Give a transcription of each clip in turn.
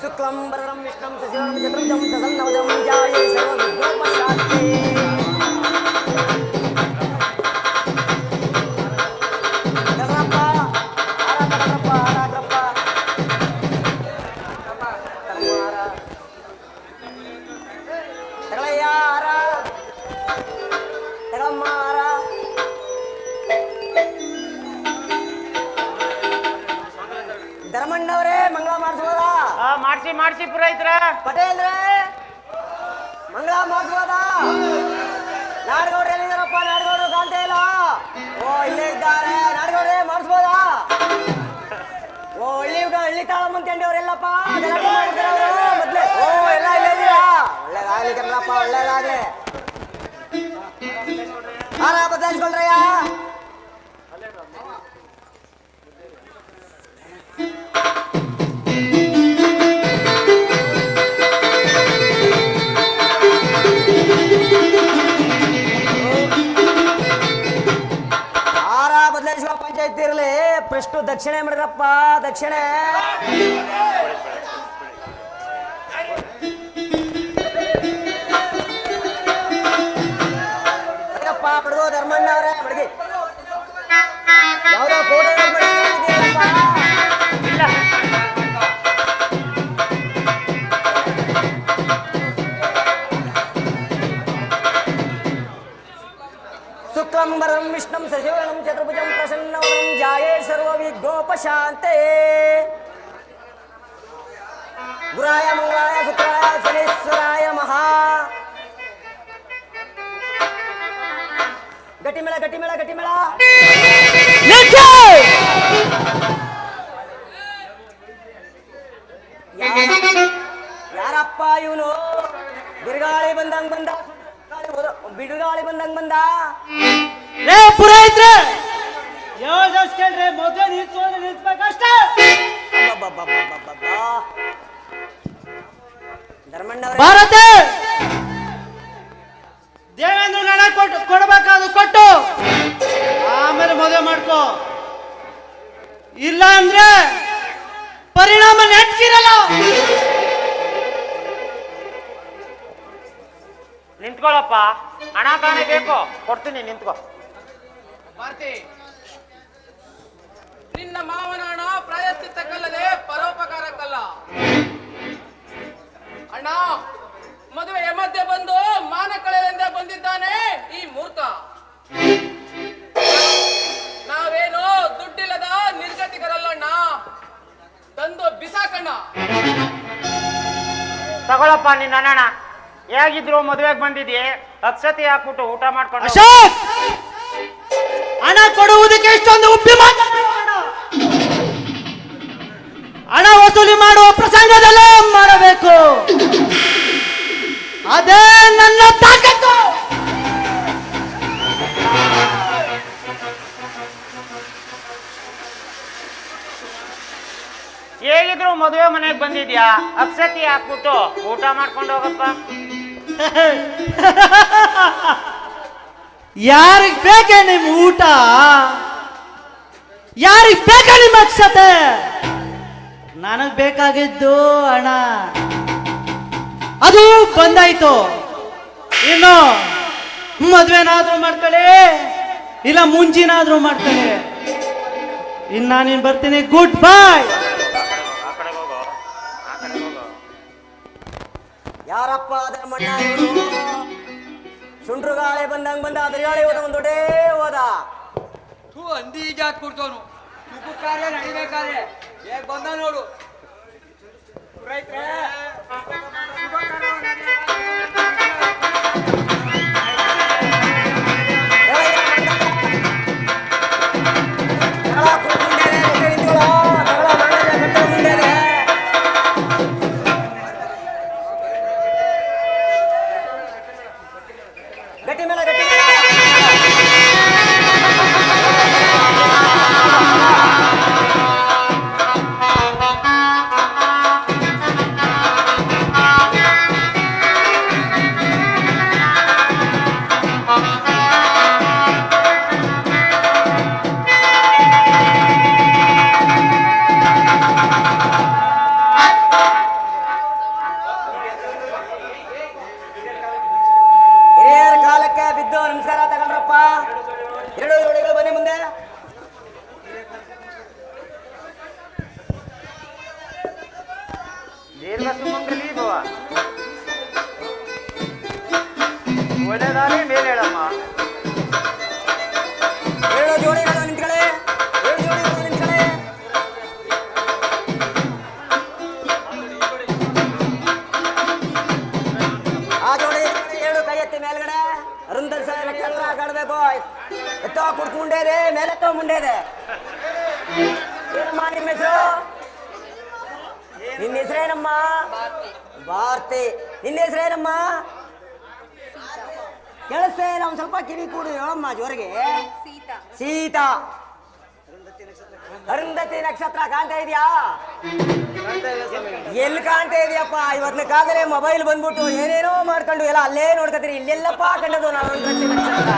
ಶುಕ್ಲಂಬರಂ ವಿಷ್ಣಂ ಶಶಿವರ್ಣಂ ಚತುರ್ಭುಜಂ ಸಸನ್ನವಜಂ ಧ್ಯಾಯೇ ಸರ್ವವಿಘ್ನೋಪಶಾಂತಯೇ. ತಗರಪ್ಪ, ಹಾರ ತಗರಪ್ಪ, ಹಾರ ತಗರಪ್ಪ. ತಗಮ್ಮ ಹಾರ. ತಗೊಳಯ್ಯ ಹಾರ. ತಗೊಳಮ್ಮ ಹಾರ. ಧರ್ಮಣ್ಣವ್ರೇ ಮಂಗಳ ಮಾಡಿಸ್ಬೋದಾ ಮಾಡಿಸಿ ಮಾಡಿಸಿ ಪುರೋಹಿತ್ರ. ಪಟೇಲ್ರೇ, ಮಂಗಳ ಮಾಡಿಸ್ಬೋದಾ ನಾಡಗೌಡ್ರು ಎಲ್ಲಿದ್ದಾರಪ್ಪ? ನಾಡಗೌಡ್ರು ಕಾಣ್ತಾ ಇಲ್ಲ. ಓ, ಇಲ್ಲೇ ಇದ್ದಾರೆ. ನಾಡಗೌಡ್ರೆ, ಮಾಡಿಸ್ಬೋದಾ? ಓ, ಹಳ್ಳಿ ಹಳ್ಳಿ ತಾಳ ಮುಂತ್ಕೊಂಡವ್ರೆಲ್ಲಪ್ಪ ಗಲಾಟೆ ಮಾಡ್ತಾರೆ ಅವ್ರು. ಮೊದ್ಲೇ. ಓ, ಎಲ್ಲ ಇಲ್ಲೇ ಇದ್ದೀರಾ? ಒಳ್ಳೇದಾಗ್ಲಿ ಕನ್ನಡಪ್ಪ ಒಳ್ಳೇದಾಗ್ಲಿ. ಹಾರ ಬದಲಾಯಿಸ್ಕೊಳ್ರಯ್ಯ ಪ್ರಶ್ತು ದಕ್ಷಿಣೆ ಮಾಡಿದ್ರಪ್ಪ ದಕ್ಷಿಣೆ. ಧರ್ಮಣ್ಣ ಅವರೇ ಬಡಗಿ ಯಾವ್ದೋ ಕೋಟೆ ಶುಕ್ಲಂಬರಂ ವಿಷ್ಣು ಸಶಿವರ್ಣಂ ಚತುರ್ಭುಜಂ ಪ್ರಸನ್ನವರಂ ಜಾಯೇ ಸರ್ವವಿಘ್ನೋಪಶಾಂತೆ ಗುರಾಯ ಮಂಗಳಾಯ ಸುಖಾಯ ಶನೇಶ್ವರಾಯ ಮಹಾ. ಗಟ್ಟಿಮೇಳ ಗಟ್ಟಿಮೇಳ ಯಾ- ಯಾರಪ್ಪ ಇವನು? ಬಿರುಗಾಳಿ ಬಂದಂಗ್ ಬಂದ. ಗಾಳಿ ಬರೋ- ಬಿರುಗಾಳಿ ಬಂದಂಗ್ ಬಂದ. ರೇ ಪುರೋಹಿತ್ರ ಯಾವ ಕೇಳ್ರಿ? ಮೊದಲು. ಧರ್ಮಣ್ಣವ್ರೆ. ಭಾರತ! ದೇವೇಂದ್ರ ಹಣ ಕೊಟ್ಟು ಕೊಡ್ಬೇಕಾದ್ರು ಕೊಟ್ಟು. ಆಮೇಲೆ ಮದುವೆ ಮಾಡ್ಕೋ. ಇಲ್ಲ ಅಂದ್ರೆ ಪರಿಣಾಮ ನೆಟ್ಕಿರಲ್ಲ ನಿಂತ್ಕೊಳ್ಳಪ್ಪ. ಹಣ ತಾನೇ ಬೇಕು. ಕೊಡ್ತೀನಿ ನಿಂತ್ಕೋ. ಭಾರತಿ ನಿನ್ನ ಮಾವನಣ್ಣ ಪ್ರಾಯಶ್ಚಿತ್ತಕ್ಕಲ್ಲದೆ ಪರೋಪಕಾರಕ್ಕಲ್ಲ. ಅಣ್ಣ ಮದುವೆ ಮಧ್ಯೆ ಬಂದು ಮಾನ ಕಳೆದಂತೆ ಬಂದಿದ್ದಾನೆ ಈ ಮೂರ್ಖ ನಾವೇನು ದುಡ್ಡಿಲ್ಲದ ನಿರ್ಗತಿಕರಲ್ಲಣ್ಣ ತಂದು ಬಿಸಾಕಣ್ಣ. ತಗೊಳಪ್ಪ ನಿನ್ನ ಹಣ ಹೇಗಿದ್ರು ಮದುವೆಗೆ ಬಂದಿದ್ಯೆ? ಅಕ್ಷತೆ ಹಾಕ್ಬಿಟ್ಟು ಊಟ ಮಾಡ್ಕೊಂಡು ಹಣ ಕೊಡುವುದಕ್ಕೆ ಎಷ್ಟೊಂದು ಉಪ್ಪಿ. ಹಣ ವಸೂಲಿ ಮಾಡುವ ಪ್ರಸಂಗದಲ್ಲೇ ಮಾಡಬೇಕು. ಅದೇ ನನ್ನ ತಾಕತ್ತು. ಹೇಗಿದ್ರು ಮದುವೆ ಮನೆಗೆ ಬಂದಿದ್ಯಾ? ಅಪ್ಸತಿ ಹಾಕ್ಬಿಟ್ಟು ಊಟ ಮಾಡ್ಕೊಂಡು ಹೋಗಪ್ಪ. ಯಾರಿಗ್ ಬೇಕೆ ನಿಮ್ ಊಟ? ಯಾರಿಗೆ ಬೇಕ ನಿಮ್ಮ ಅಕ್ಷತೆ? ನನಗ್ ಬೇಕಾಗಿದ್ದು ಹಣ. ಅದು ಬಂದಾಯ್ತು. ಇನ್ನು ಮದ್ವೆನಾದ್ರೂ ಮಾಡ್ಕೊಳ್ಳಿ, ಇಲ್ಲ ಮುಂಜಿನಾದ್ರೂ ಮಾಡ್ಕೊಳ್ಳಿ. ಇನ್ನು ನಾನಿನ್ ಬರ್ತೀನಿ. ಗುಡ್ ಬಾಯ್ ಯಾರಪ್ಪ ಅದರ ಇವನು ಸುಂಟ್ರು ಗಾಳೆ ಬಂದಂಗ್ ಬಂದ, ಅದ್ರ ಗಾಳಿ ಹೋದ ಒಂದು ದೊಡ್ಡೇ ಹೋದ ತೂ ಅಂದಿ ಜಾತ್ ಕೊಡ್ತವನು ತುಪ್ಪು ಕಾರ್ಯ ನಡಿಬೇಕಾದ್ರೆ ಬಂದ ನೋಡು. ತಗಳ ದೀರ್ಘ ಸುಮಂಗಲಿ ಭವ ಒಳ್ಳೆದಾರೆ ಮೇಲೆ ಹೇಳಮ್ಮ ಏಳು ಜೋಡಿಗಳು ನಿಂತ್ಕೊಳ್ಳಿ ಏಳು ಜೋಡಿಗಳು ನಿಂತ್ಕೊಳ್ಳಿ ಆ ಜೋಡಿ ಏಳು ಕೈ ಎತ್ತಿ ಮೇಲ್ಗಡೆ. ಅರುಂಧರ್ ಸರ್ ನಕ್ಷತ್ರ ಕಾಡ್ಬೇಕು ಎತ್ತೋ ಕುಡ್ಕ ಮುಂಡೆ ಇದೆ. ಮೇಲೆತ್ತೋ ಮುಂಡೆ ಏನಮ್ಮ ನಿಮ್ಮ ಹೆಸರು? ನಿನ್ನ ಹೆಸರೇನಮ್ಮ? ಭಾರತಿ. ನಿನ್ನ ಹೆಸರೇನಮ್ಮ? ಕೇಳಿಸ್ತೇ ನಾವು ಸ್ವಲ್ಪ ಕಿವಿ ಕೂಡು ಹೇಳಮ್ಮ ಜೋರಿಗೆ. ಸೀತಾ. ಅರುಂಧತಿ ನಕ್ಷತ್ರ ಕಾಣ್ತಾ ಇದೆಯಾ? ಎಲ್ಲಿ ಕಾಣ್ತಾ ಇದೆಯಪ್ಪ? ಇವತ್ತಿನ ಕಾಲದಲ್ಲಿ ಮೊಬೈಲ್ ಬಂದ್ಬಿಟ್ಟು ಏನೇನೋ ಮಾಡ್ಕೊಂಡು ಎಲ್ಲ ಅಲ್ಲೇ ನೋಡ್ಕೊತೀರಿ ಇಲ್ಲೆಲ್ಲಪ್ಪ ಕಂಡದು ನಾನು ನಕ್ಷತ್ರ.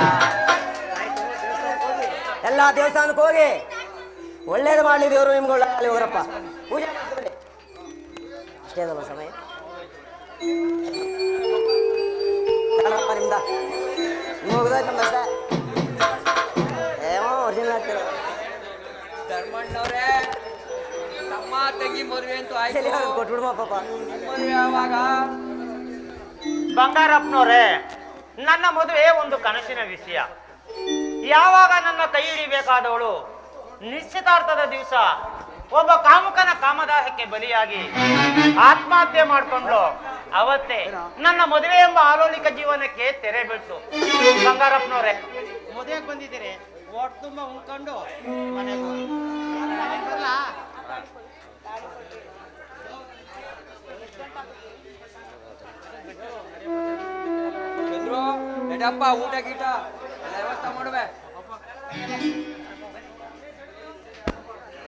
ಎಲ್ಲ ದೇವಸ್ಥಾನಕ್ಕೆ ಹೋಗಿ. ಒಳ್ಳೇದು ಮಾಡಲಿ ದೇವರು ನಿಮ್ಗೆ ಅಲ್ಲಿ ಹೋಗ್ರಪ್ಪ. ಪೂಜೆ ಅಲ್ವಾ ಸಮಯ. ನಿಮ್ದ? ಮುಗ್ದೋಯ್ತು ಏನೋ ಒರಿಜಿನಲ್ ಆಗ್ತಿಲ್ಲ ಧರ್ಮಣ್ಣವ್ರೆ ತಮ್ಮ ತಂಗಿ ಮದುವೆ ಅಂತೂ ಆಯ್ತು. ಕೊಟ್ಬಿಡ್ಮ ಪಾಪ. ಮದುವೆ ಯಾವಾಗ ಬಂಗಾರಪ್ಪನವ್ರೆ ನನ್ನ ಮದುವೆ ಒಂದು ಕನಸಿನ ವಿಷಯ. ಯಾವಾಗ ನನ್ನ ಕೈ ಹಿಡಿಬೇಕಾದವಳು? ನಿಶ್ಚಿತಾರ್ಥದ ದಿವಸ ಒಬ್ಬ ಕಾಮುಕನ ಕಾಮದಾಹಕ್ಕೆ ಬಲಿಯಾಗಿ ಆತ್ಮಹತ್ಯೆ ಮಾಡಿಕೊಂಡ್ಲು ಅವತ್ತೇ ನನ್ನ ಮದುವೆ ಎಂಬ ಆಲೋಲಿಕ ಜೀವನಕ್ಕೆ ತೆರೆ ಬೀಳ್ತು. ಬಂಗಾರಪ್ಪನವ್ರೆ. ಮದುವೆಗೆ ಬಂದಿದ್ದೀರಿ. ಒಟ್ಟು ತುಂಬ ಮನೆಗೆ? ಚಂದ್ರು ನಡಪ್ಪ ಊಟ ಗೀಟ ವ್ಯವಸ್ಥೆ ಮಾಡುವೆ.